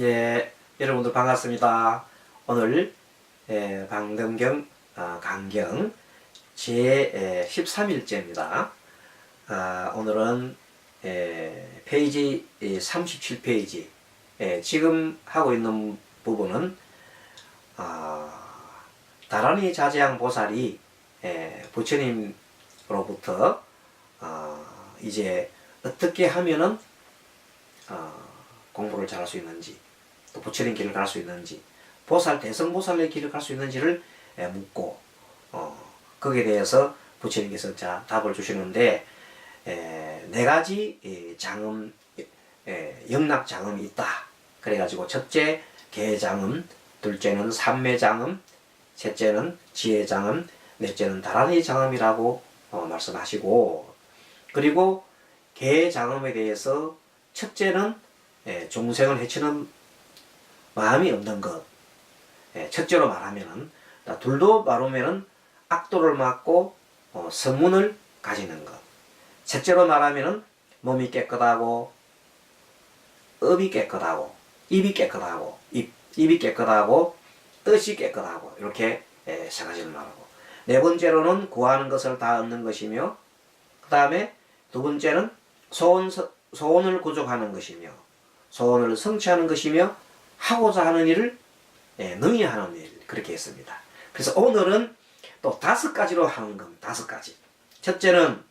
예, 여러분들 반갑습니다. 오늘 예, 방등경 아, 강경 제 13일째입니다. 아, 오늘은 예, 페이지 37페이지 예, 지금 하고 있는 부분은 아, 다란이 자재양 보살이 예, 부처님으로부터 아, 이제 어떻게 하면은 어, 공부를 잘할 수 있는지 또 부처님 길을 갈 수 있는지 보살 대성보살의 길을 갈 수 있는지를 예, 묻고 어, 거기에 대해서 부처님께서 자 답을 주시는데 에, 네 가지 이 장음 에, 영락 장음이 있다. 그래가지고 첫째 개장음, 둘째는 삼매장음, 셋째는 지혜장음, 넷째는 다란이 장음이라고 어, 말씀하시고 그리고 개장음에 대해서 첫째는 예, 중생을 해치는 마음이 없는 것. 예, 첫째로 말하면은 나 둘도 말하면은 악도를 막고 어, 성문을 가지는 것. 셋째로 말하면은 몸이 깨끗하고 업이 깨끗하고 입이 깨끗하고 입 입이 깨끗하고 뜻이 깨끗하고 이렇게 예, 세 가지를 말하고 네 번째로는 구하는 것을 다 얻는 것이며 그 다음에 두 번째는 소원 소원을 구족하는 것이며 소원을 성취하는 것이며 하고자 하는 일을 예, 능히 하는 일 그렇게 했습니다. 그래서 오늘은 또 다섯 가지로 하는 겁니다. 다섯 가지. 첫째는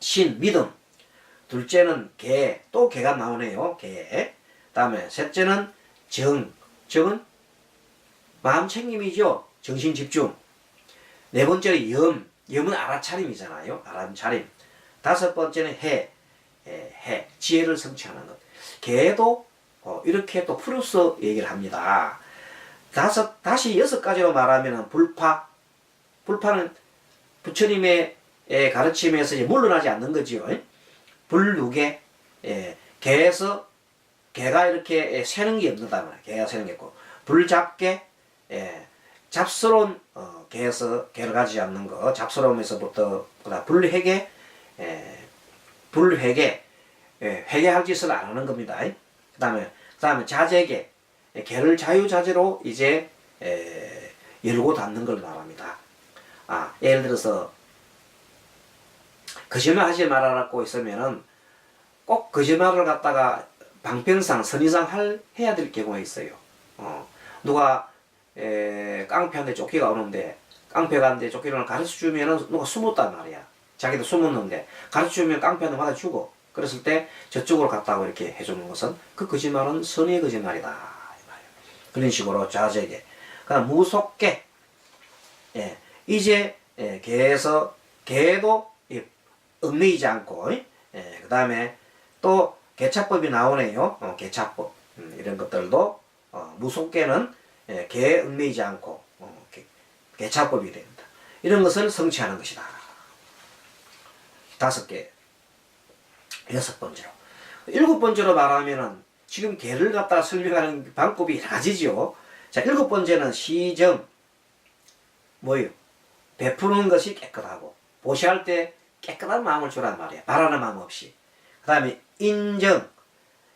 신 믿음, 둘째는 개, 또 개가 나오네요. 개. 다음에 셋째는 정, 정은 마음 챙김이죠. 정신 집중. 네 번째는 염, 염은 알아차림이잖아요. 알아차림. 다섯 번째는 해, 예, 해, 지혜를 성취하는 것. 개도 어, 이렇게 또 풀어서 얘기를 합니다. 다섯, 다시 여섯 가지로 말하면 불파. 불파는 부처님의 예, 가르침에서 물러나지 않는 거지요. 불누개, 예, 개에서 개가 이렇게 예, 새는 게 없는다 말이야. 개가 새는 게 있고 불잡개, 예, 잡스러운 어, 개에서 개를 가지지 않는 거, 잡스러움에서부터 그다음 불회개, 예, 불회개, 예, 회개할 짓을 안 하는 겁니다. 그 다음에 자제개, 예, 개를 자유자재로 이제 에, 열고 닫는 걸 말합니다. 아, 예를 들어서 거짓말 하지 말아라고 있으면은 꼭 거짓말을 갖다가 방편상 선의상 할 해야 될 경우가 있어요. 어, 누가 에, 깡패한테 쫓기가 오는데 깡패가 한테 쫓기를 가르쳐 주면은 누가 숨었단 말이야. 자기도 숨었는데 가르쳐 주면 깡패한테 맞아 죽어. 그랬을 때 저쪽으로 갔다고 이렇게 해주는 것은 그 거짓말은 선의 거짓말이다. 그런 식으로 자제게. 그다음 무속계. 예, 이제 예, 개에서 개도 예, 얽매이지 않고 예, 그 다음에 또 개차법이 나오네요. 어, 개차법 음, 이런 것들도 어, 무속계는 예, 개에 얽매이지 않고 어, 개, 개차법이 됩니다. 이런 것을 성취하는 것이다. 다섯 개, 여섯 번째로, 일곱 번째로 말하면은 지금 개를 갖다 설명하는 방법이 낮이죠. 자, 일곱 번째는 시정, 뭐요? 베푸는 것이 깨끗하고 보시할 때 깨끗한 마음을 주란 말이야. 바라는 마음 없이. 그 다음에 인정.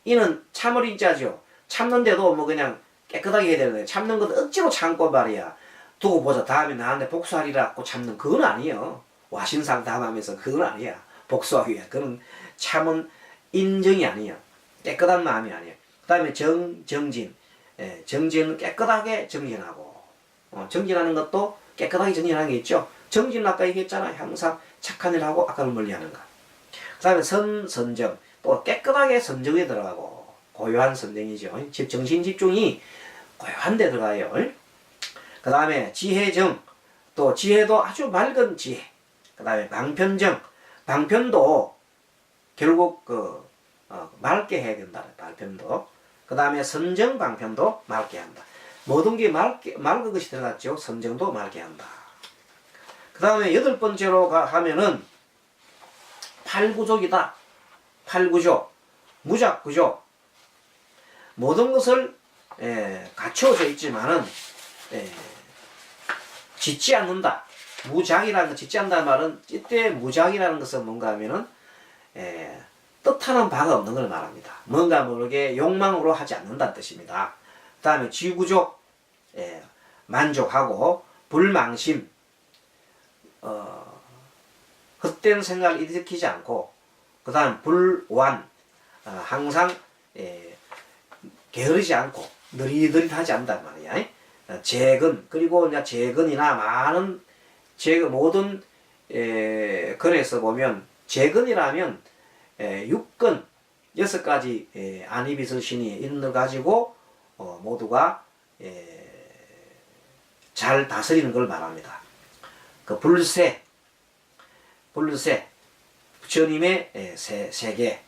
이는 참을 인자죠. 참는데도 뭐 그냥 깨끗하게 해야 되는데 참는 것도 억지로 참고 말이야. 두고 보자. 다음에 나한테 복수하리라고 참는 그건 아니에요. 와신상 담하면서 그건 아니야. 복수하기 위해. 그건 참은 인정이 아니야. 깨끗한 마음이 아니야. 그 다음에 정, 정진. 예, 정진은 깨끗하게 정진하고. 어, 정진하는 것도 깨끗하게 정진하는 게 있죠. 정진은 아까 얘기했잖아요. 항상 착한 일 하고 악을 멀리 하는 것. 그 다음에 선, 선정. 또 깨끗하게 선정에 들어가고. 고요한 선정이죠. 집 정신 집중이 고요한 데 들어가요. 그 다음에 지혜정. 또 지혜도 아주 맑은 지혜. 그 다음에 방편정. 방편도 결국 그, 어, 맑게 해야 된다. 방편도. 그 다음에 선정 방편도 맑게 한다. 모든 게 맑게, 맑은 것이 들어갔죠. 선정도 맑게 한다. 그 다음에 여덟 번째로 가, 하면은 팔구족이다. 팔구족. 무작구족. 모든 것을 에, 갖추어져 있지만은 에, 짓지 않는다. 무작이라는 거 짓지 않는다는 말은 이때 무작이라는 것은 뭔가 하면은 에, 뜻 뜻하는 바가 없는 걸 말합니다. 뭔가 모르게 욕망으로 하지 않는다는 뜻입니다. 그 다음에 지구족, 예, 만족하고 불망심, 어, 헛된 생각을 일으키지 않고, 그 다음 불완, 어, 항상 예, 게으르지 않고 느릿느릿하지 않단 말이야. 어, 재근 그리고 이제 재근이나 많은 재 모든 에, 근에서 보면 재근이라면 에, 육근 여섯 가지 에, 안이비설신이 있는 가지고 어, 모두가 에, 잘 다스리는 걸 말합니다. 그 불세, 불세, 부처님의 에, 세, 세계.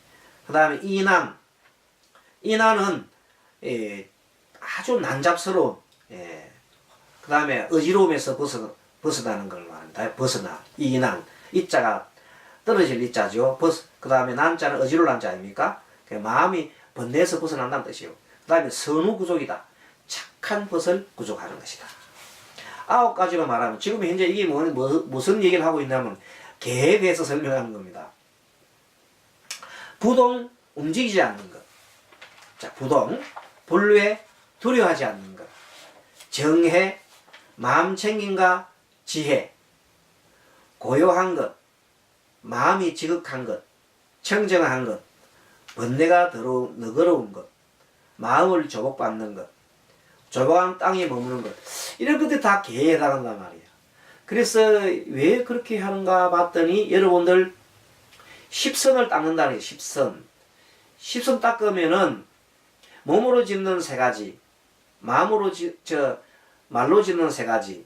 그 다음에 이난, 이난은 에, 아주 난잡스러운, 예, 그 다음에 어지러움에서 벗어, 벗어나는 걸 말합니다. 벗어나, 이난, 이자가 떨어질 이자죠. 벗, 그 다음에 난자는 어지러울 난자 아닙니까? 그 마음이 번뇌에서 벗어난다는 뜻이요. 그 다음에 선우 구족이다. 착한 벗을 구족하는 것이다. 아홉 가지로 말하면 지금 현재 이게 뭐, 뭐, 무슨 얘기를 하고 있냐면 개에 대해서 설명하는 겁니다. 부동 움직이지 않는 것. 자, 부동 본래 두려워하지 않는 것. 정해 마음 챙김과 지혜 고요한 것 마음이 지극한 것 청정한 것 번뇌가 더러 너그러운 것 마음을 조복받는 것 조복한 땅에 머무는 것 이런 것들이 다 개에 해당한단 말이야 그래서 왜 그렇게 하는가 봤더니 여러분들 십선을 닦는다는 게 십선. 십선 닦으면은 몸으로 짓는 세 가지 마음으로 지, 저 말로 짓는 세 가지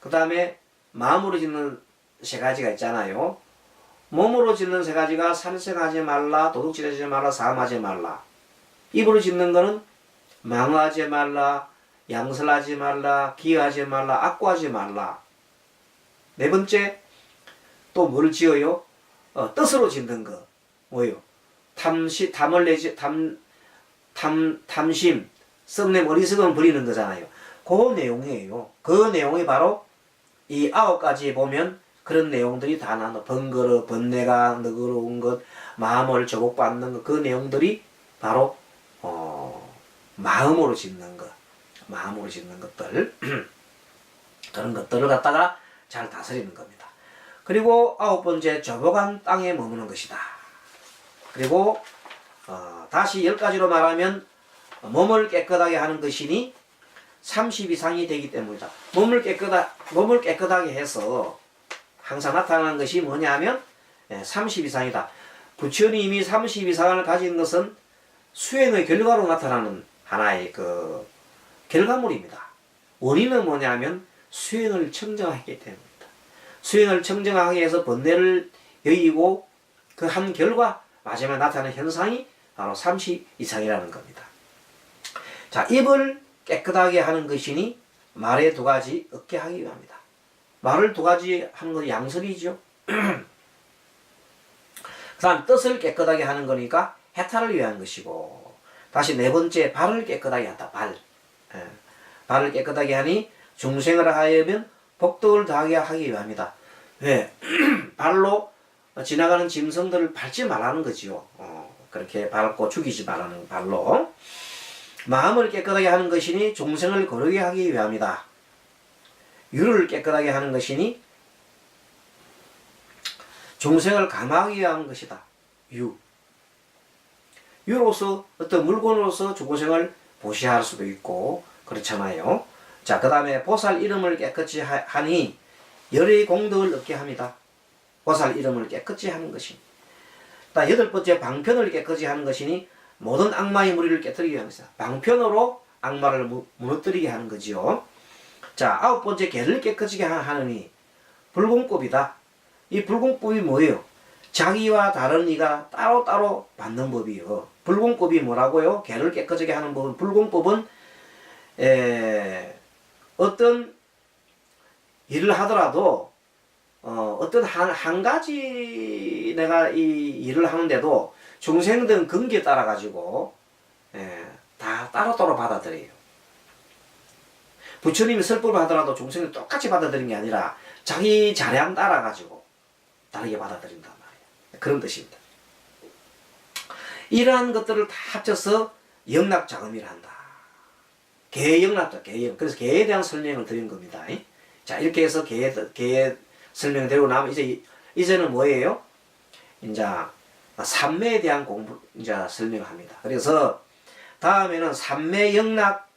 그 다음에 마음으로 짓는 세 가지가 있잖아요 몸으로 짓는 세 가지가 살생하지 말라 도둑질하지 말라 사음하지 말라 입으로 짓는 거는 망하지 말라 양설하지 말라 기하지 말라 악구하지 말라 네 번째 또 뭘 지어요? 어, 뜻으로 짓는 거 뭐요? 탐시 탐을 내지 탐, 탐 탐심 썩냄 어리석음 부리는 거잖아요. 그 내용이에요. 그 내용이 바로 이 아홉 가지 보면 그런 내용들이 다 나눠 번거로 번뇌가 너그러운 것 마음을 조복받는 것 그 내용들이 바로 어, 마음으로 짓는 것 마음으로 짓는 것들 그런 것들을 갖다가 잘 다스리는 겁니다. 그리고 아홉 번째 조복한 땅에 머무는 것이다. 그리고 어, 다시 열 가지로 말하면 몸을 깨끗하게 하는 것이니 30 이상이 되기 때문이다. 몸을 깨끗하, 몸을 깨끗하게 해서 항상 나타나는 것이 뭐냐면 30 이상이다. 부처님이 30 이상을 가진 것은 수행의 결과로 나타나는 하나의 그 결과물입니다. 원인은 뭐냐면 수행을 청정하기 때문이다. 수행을 청정하게 해서 번뇌를 여의고 그 한 결과 마지막에 나타나는 현상이 바로 30 이상이라는 겁니다. 자, 입을 깨끗하게 하는 것이니 말에 두 가지 얻게 하기 위함이다. 말을 두 가지 하는 건 양설이죠. 그 다음 뜻을 깨끗하게 하는 거니까 해탈을 위한 것이고 다시 네 번째 발을 깨끗하게 한다. 발. 예. 발을 깨끗하게 하니 중생을 하여면 복덕을 더하게 하기 위함이다. 왜? 발로 지나가는 짐승들을 밟지 말라는 거지요. 어, 그렇게 밟고 죽이지 말라는 발로. 마음을 깨끗하게 하는 것이니 종생을 거르게 하기 위함이다. 유를 깨끗하게 하는 것이니 종생을 감하기 위한 것이다. 유. 유로서 어떤 물건으로서 주고생을 보시할 수도 있고 그렇잖아요. 자, 그 다음에 보살 이름을 깨끗이 하니 열의 공덕을 얻게 합니다. 보살 이름을 깨끗이 하는 것이. 다 여덟 번째 방편을 깨끗이 하는 것이니 모든 악마의 무리를 깨뜨리기 위함이다. 방편으로 악마를 무너뜨리게 하는 거지요. 자, 아홉 번째 개를 깨끗이 하느니 불공법이다. 이 불공법이 뭐예요? 자기와 다른 이가 따로따로 받는 법이요. 불공법이 뭐라고요? 개를 깨끗하게 하는 법은 불공법은 에, 어떤 일을 하더라도 어, 어떤 한, 한 가지 내가 이 일을 하는데도 중생들 근기에 따라 가지고 예, 다 따로따로 받아들여요. 부처님이 설법을 하더라도 중생을 똑같이 받아들이는 게 아니라 자기 자량 따라 가지고 다르게 받아들인단 말이에요. 그런 뜻입니다. 이러한 것들을 다 합쳐서 영락 자금이라 한다. 개 영락자, 개 영. 그래서 개에 대한 설명을 드린 겁니다. 자, 이렇게 해서 개, 개 설명드리고 나면 이제, 이제는 뭐예요? 이제, 삼매에 대한 공부, 이제 설명합니다. 그래서 다음에는 삼매 영락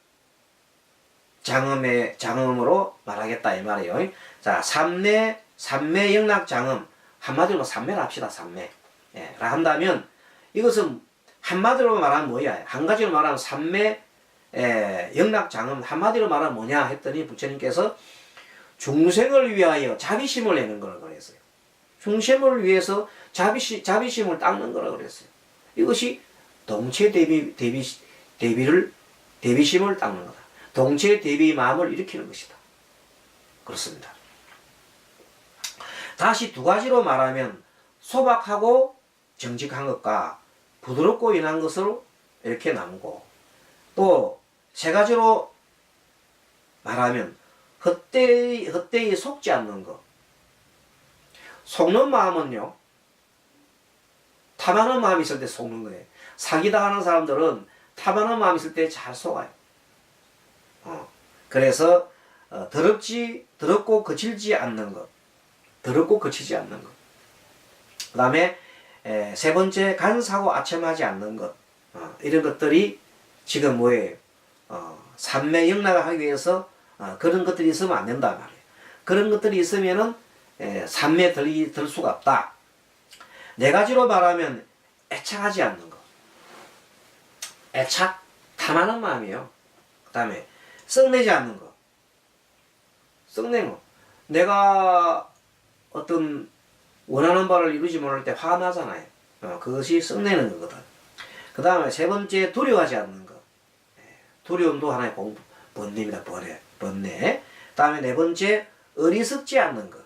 장음의 장음으로 말하겠다 이 말이에요. 자, 삼매 삼매 영락 장음 한마디로 삼매를 합시다. 삼매. 예, 라 한다면 이것은 한마디로 말하면 뭐야? 한 가지로 말하면 삼매 예, 영락 장음 한마디로 말하면 뭐냐 했더니 부처님께서 중생을 위하여 자비심을 내는 걸 그랬어요. 중생을 위해서 자비시, 자비심을 닦는 거라 그랬어요. 이것이 동체 대비, 대비, 대비를, 대비심을 닦는 거다. 동체 대비 마음을 일으키는 것이다. 그렇습니다. 다시 두 가지로 말하면 소박하고 정직한 것과 부드럽고 인한 것으로 이렇게 나누고 또 세 가지로 말하면 헛되이, 헛되이 속지 않는 것. 속는 마음은요, 탐하는 마음이 있을 때 속는 거예요. 사기당하는 사람들은 탐하는 마음이 있을 때 잘 속아요. 어. 그래서 어, 더럽지 더럽고 거칠지 않는 것, 더럽고 거치지 않는 것. 그 다음에 세 번째 간사고 아첨하지 않는 것, 어, 이런 것들이 지금 뭐예요? 어, 삼매 영락을 하기 위해서 어, 그런 것들이 있으면 안 된다 말이에요. 그런 것들이 있으면은 에, 삼매 들, 들 수가 없다. 네 가지로 말하면 애착하지 않는 것. 애착, 탐하는 마음이에요. 그 다음에 썩내지 않는 것. 썩내는 것. 내가 어떤 원하는 바를 이루지 못할 때 화나잖아요. 어, 그것이 썩내는 거거든. 그 다음에 세 번째 두려워하지 않는 것. 예, 두려움도 하나의 공, 번뇌입니다. 번뇌. 번뇌. 다음에 네 번째 어리석지 않는 것.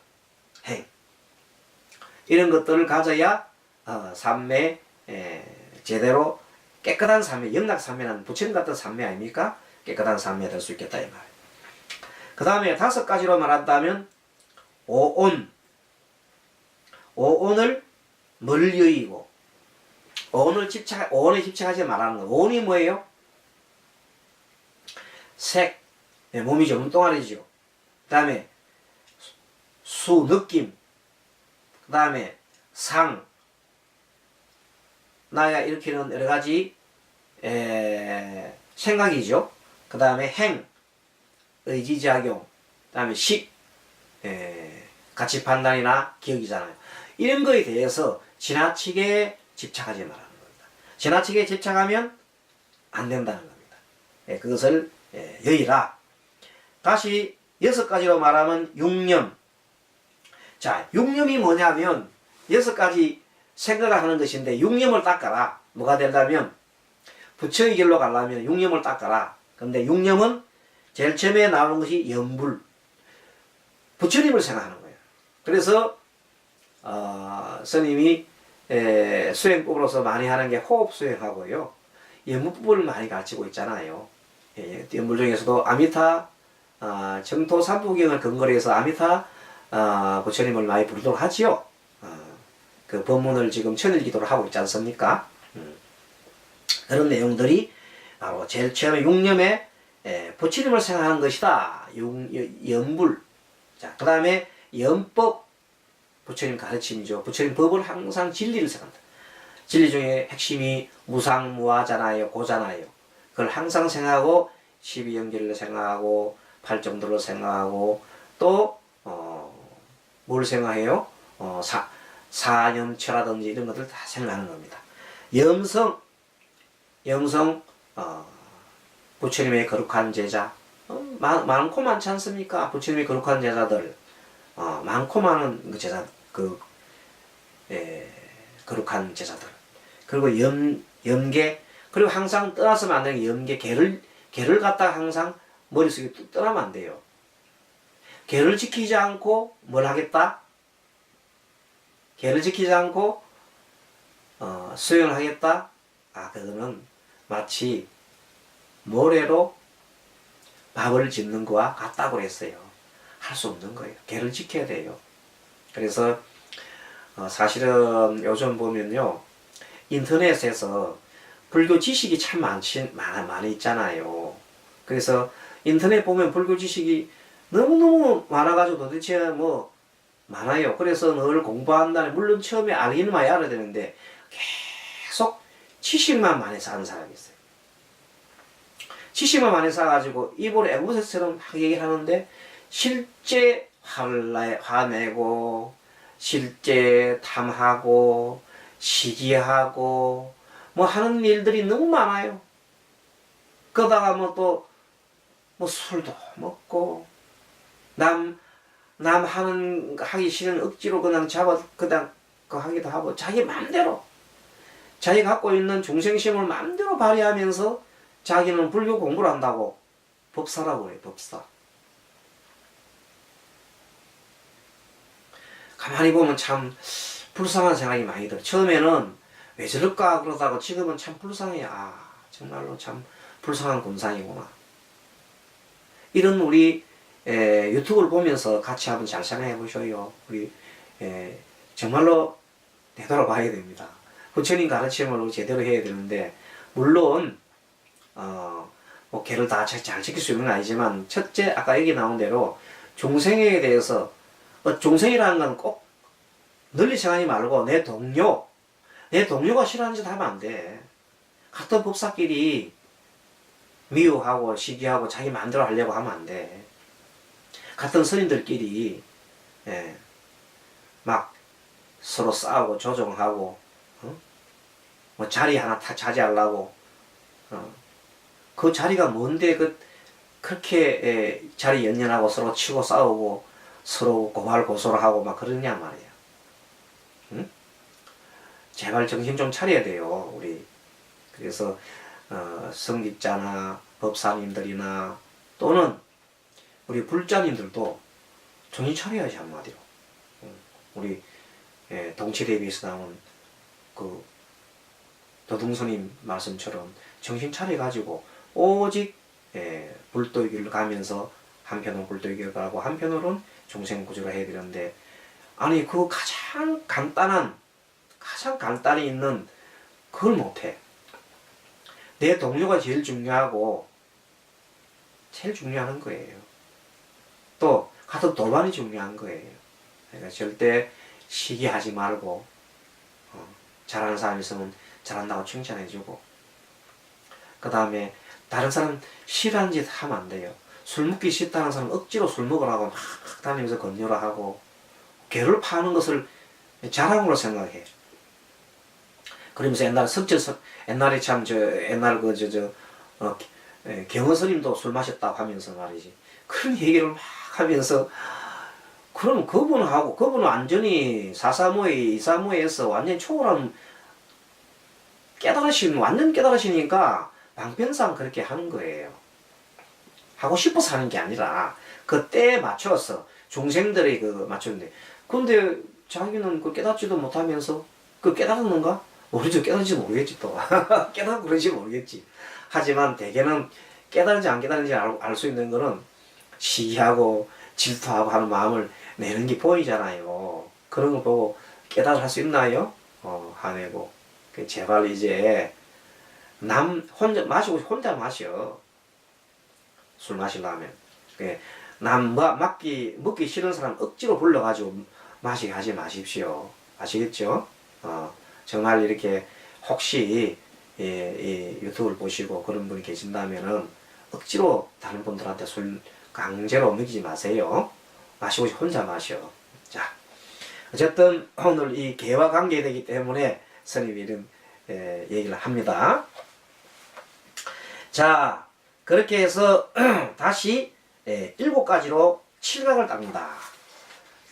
행. 이런 것들을 가져야 어, 삼매 에, 제대로 깨끗한 삼매, 영락 삼매는 부처님 같은 삼매 아닙니까? 깨끗한 삼매 될수 있겠다 이 말. 그 다음에 다섯 가지로 말한다면 오온. 오온을 멀리이고 오온을 집착, 오온에 집착하지 말라는 거. 오온이 뭐예요? 색, 네, 몸이 좀 뚱뚱하지죠. 그 다음에 수, 느낌, 그 다음에 상, 나야 일으키는 여러 가지 에, 생각이죠. 그 다음에 행, 의지작용, 그 다음에 식, 에, 가치 판단이나 기억이잖아요. 이런 거에 대해서 지나치게 집착하지 말라는 겁니다. 지나치게 집착하면 안 된다는 겁니다. 예, 그것을 예, 여의라. 다시 여섯 가지로 말하면 육념. 자, 육념이 뭐냐면 여섯 가지 생각을 하는 것인데 육념을 닦아라. 뭐가 된다면 부처의 길로 가려면 육념을 닦아라. 근데 육념은 제일 처음에 나오는 것이 염불. 부처님을 생각하는 거예요. 그래서 어, 스님이 에, 수행법으로서 많이 하는 게 호흡 수행하고요. 연무법을 많이 가르치고 있잖아요. 예, 연물 중에서도 아미타 아, 정토 삼부경을 근거로 해서 아미타 아, 부처님을 많이 부르도록 하지요. 아, 그 법문을 지금 천일기도를 하고 있지 않습니까? 음. 그런 내용들이 바로 제일 처음에 육념에 에, 부처님을 생각하는 것이다. 용, 연불. 자, 그 다음에 연법. 부처님 가르침이죠. 부처님 법을 항상 진리를 생각한다. 진리 중에 핵심이 무상무화잖아요. 고잖아요. 그걸 항상 생각하고 12연결을 생각하고 팔정도를 생각하고 또 어, 뭘 생각해요? 어, 사, 사념처라든지 이런 것들 다 생각하는 겁니다. 염성 염성 어, 부처님의 거룩한 제자 어, 많, 많고 많지 않습니까? 부처님의 거룩한 제자들 어, 많고 많은 그 제자 그 에, 거룩한 제자들 그리고 염 염계 그리고 항상 떠나서는 안 되는 게 염계 개를 개를 갖다 항상 머릿속에 뚝 떠나면 안 돼요. 개를 지키지 않고 뭘 하겠다? 개를 지키지 않고 어, 수행을 하겠다? 아 그거는 마치 모래로 밥을 짓는 거와 같다고 그랬어요. 할 수 없는 거예요. 개를 지켜야 돼요. 그래서 어, 사실은 요즘 보면요. 인터넷에서 불교 지식이 참 많지 많아 많이 있잖아요. 그래서 인터넷 보면 불교 지식이 너무너무 많아가지고 도대체 뭐 많아요. 그래서 늘 공부한다는 물론 처음에 알기는 많이 알아야 되는데 계속 지식만 많이 쌓은 사람이 있어요. 지식만 많이 쌓아가지고 입으로 앵무새처럼 막 얘기를 하는데 실제 화내고 실제 탐하고 시기하고 뭐 하는 일들이 너무 많아요. 그러다가 뭐 또 뭐 술도 먹고 남 남 하는 하기 싫은 억지로 그냥 잡아 그냥 그 하기도 하고 자기 마음대로 자기 갖고 있는 중생심을 마음대로 발휘하면서 자기는 불교 공부를 한다고 법사라고 그래 법사. 가만히 보면 참 불쌍한 생각이 많이 들어. 처음에는 왜 저럴까 그러다가 지금은 참 불쌍해. 아 정말로 참 불쌍한 군상이구나. 이런 우리 에, 유튜브를 보면서 같이 한번 잘 생각해 보셔요. 우리 에, 정말로 되돌아봐야 됩니다. 부처님 가르침을 제대로 해야 되는데 물론 어, 뭐 개를 다잘 지킬 수 있는 건 아니지만 첫째 아까 여기 나온 대로 종생에 대해서 어, 종생이라는 건 꼭 널리 생각하지 말고 내 동료 내 동료가 싫어하는 짓 하면 안 돼. 같은 법사끼리 미워하고 시기하고 자기 마음대로 하려고 하면 안 돼. 같은 스님들끼리 예, 막 서로 싸우고 조종하고 어? 뭐 자리 하나 다 차지하려고 어. 그 자리가 뭔데 그 그렇게 예, 자리 연연하고 서로 치고 싸우고 서로 고발 고소를 하고 막 그러냐 말이야. 응? 제발 정신 좀 차려야 돼요 우리. 그래서 어, 성직자나 법사님들이나 또는 우리 불자님들도 정신 차려야지 한마디로. 응. 우리 예, 동치대비에서 나온 그 도둥스님 말씀처럼 정신 차려가지고 오직 예, 불도의 길을 가면서 한편으로 불도의 길을 가고 한편으로는 종생 구조를 해야 되는데 아니 그 가장 간단한 가장 간단히 있는 그걸 못해. 내 동료가 제일 중요하고 제일 중요한 거예요. 또 같은 도반이 중요한 거예요. 그러니까 절대 시기하지 말고 어, 잘하는 사람 있으면 잘한다고 칭찬해주고 그 다음에 다른 사람 싫어하는 짓 하면 안 돼요. 술 먹기 싫다는 사람 억지로 술 먹으라고 막 다니면서 권유를 하고 개를 파는 것을 자랑으로 생각해. 그러면서 옛날 석절 옛날에 참 저 옛날 그 저저 어, 에, 경허 스님도 술 마셨다고 하면서 말이지 그런 얘기를 막 하면서 그럼 그분하고 그분은 완전히 사사모의 이사모에서 완전 초월한 깨달으신 완전 깨달으시니까 방편상 그렇게 하는 거예요. 하고 싶어서 하는 게 아니라 그 때에 맞춰서 중생들의 그 맞췄는데 근데 자기는 그 깨닫지도 못하면서 그 깨달았는가? 모르죠 깨달은지 모르겠지 또 깨닫고 그런지 모르겠지 하지만 대개는 깨달은지 안 깨달은지 알 수 있는 거는 시기하고 질투하고 하는 마음을 내는 게 보이잖아요 그런 걸 보고 깨달을 할 수 있나요? 어 화내고 그 제발 이제 남 혼자 마시고 혼자 마셔. 술 마시려면. 그남 마- 맞기 먹기 싫은 사람 억지로 불러가지고 마시게 하지 마십시오. 아시겠죠? 어. 정말 이렇게 혹시 이, 이 유튜브를 보시고 그런 분이 계신다면은 억지로 다른 분들한테 술 강제로 먹이지 마세요. 마시고 싶- 혼자 마셔. 자. 어쨌든 오늘 이 개와 관계되기 때문에 스님이 이런 에, 얘기를 합니다. 자, 그렇게 해서 다시 에, 일곱 가지로 칠각을 닦는다.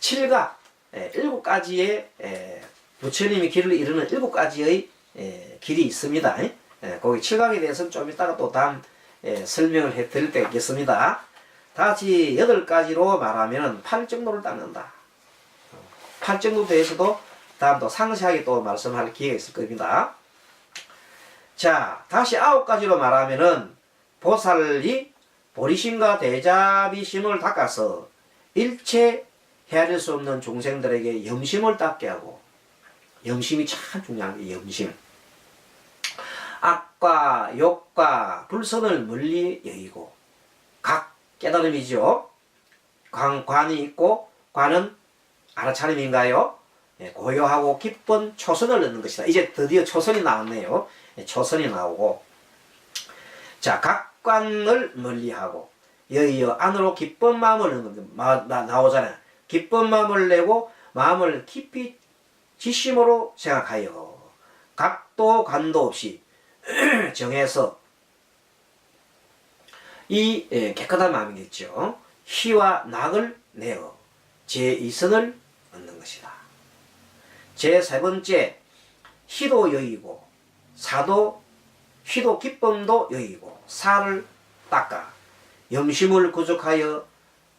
칠각, 에, 일곱 가지의 에, 부처님이 길을 이루는 일곱 가지의 에, 길이 있습니다. 에, 거기 칠각에 대해서는 좀 이따가 또 다음 에, 설명을 해 드릴 때가 있겠습니다. 다시 여덟 가지로 말하면 팔 정도를 닦는다. 팔 정도 대해서도 다음 또 상세하게 또 말씀할 기회가 있을 겁니다. 자, 다시 아홉 가지로 말하면은 보살이 보리심과 대자비심을 닦아서 일체 헤아릴 수 없는 중생들에게 염심을 닦게 하고 염심이 참 중요한 게 염심. 악과 욕과 불선을 멀리 여의고 각 깨달음이죠. 관, 관이 있고 관은 알아차림인가요? 예, 고요하고 기쁜 초선을 얻는 것이다. 이제 드디어 초선이 나왔네요. 예, 초선이 나오고 자 각관을 멀리하고 여의어 안으로 기쁜 마음을 얻는 겁니다. 나오잖아요. 기쁜 마음을 내고 마음을 깊이 지심으로 생각하여 각도 관도 없이 정해서 이 예, 깨끗한 마음이겠죠. 희와 낙을 내어 제 이선을 얻는 것이다. 제 세 번째 희도 여의고 사도 희도 기쁨도 여의고 사를 닦아 염심을 구족하여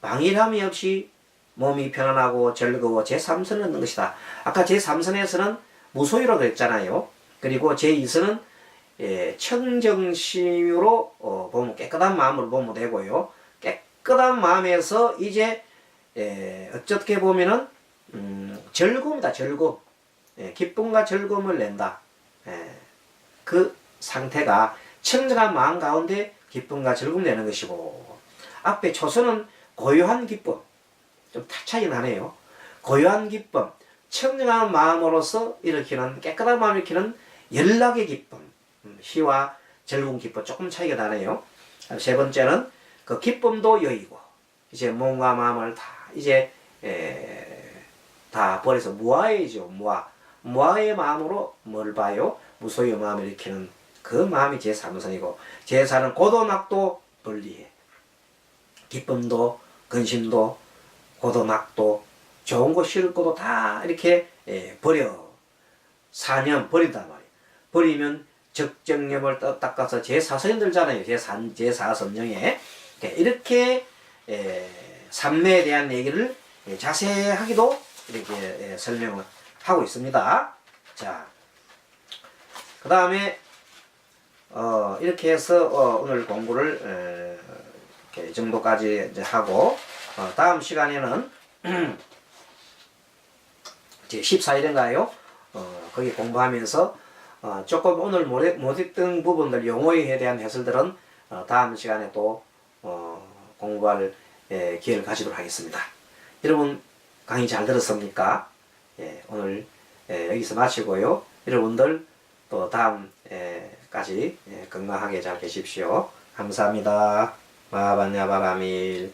방일함이 없이 몸이 편안하고 즐거워 제3선을 얻는 것이다. 아까 제3선에서는 무소유라고 했잖아요. 그리고 제2선은 예, 청정심으로 어, 보면 깨끗한 마음으로 보면 되고요. 깨끗한 마음에서 이제 예, 어떻게 보면은 음, 즐거움이다 즐거움 예, 기쁨과 즐거움을 낸다. 예, 그 상태가 청정한 마음 가운데 기쁨과 즐거움 내는 것이고 앞에 초선은 고요한 기쁨 좀 차이 나네요. 고요한 기쁨 청정한 마음으로서 일으키는 깨끗한 마음을 일으키는 연락의 기쁨 음, 희와 즐거운 기쁨 조금 차이가 나네요. 세 번째는 그 기쁨도 여의고 이제 몸과 마음을 다 이제 에, 다 버려서 무아해죠 무아 무아의 마음으로 뭘 봐요? 무소의 마음을 일으키는 그 마음이 제 3선이고 제 4는 고도막도 분리해 기쁨도 근심도 고도막도 좋은 거 싫은 것도 다 이렇게 에, 버려. 사념 버린단 말이에요. 버리면 적정념을 떠- 닦아서 제 4선이 들잖아요. 제 3, 제 4선령에. 이렇게 에, 삼매에 대한 얘기를 예, 자세하게도 이렇게 예, 설명을 하고 있습니다. 자, 그 다음에 어, 이렇게 해서 어, 오늘 공부를 에, 이 정도까지 이제 하고 어, 다음 시간에는 이제 14일인가요? 어, 거기 공부하면서 어, 조금 오늘 못했던 부분들 용어에 대한 해설들은 어, 다음 시간에 또 어, 공부할 예, 기회를 가지도록 하겠습니다. 여러분 강의 잘 들었습니까? 예, 오늘 예, 여기서 마치고요. 여러분들 또 다음 예, 까지 예, 건강하게 잘 계십시오. 감사합니다. 마바냐 바라밀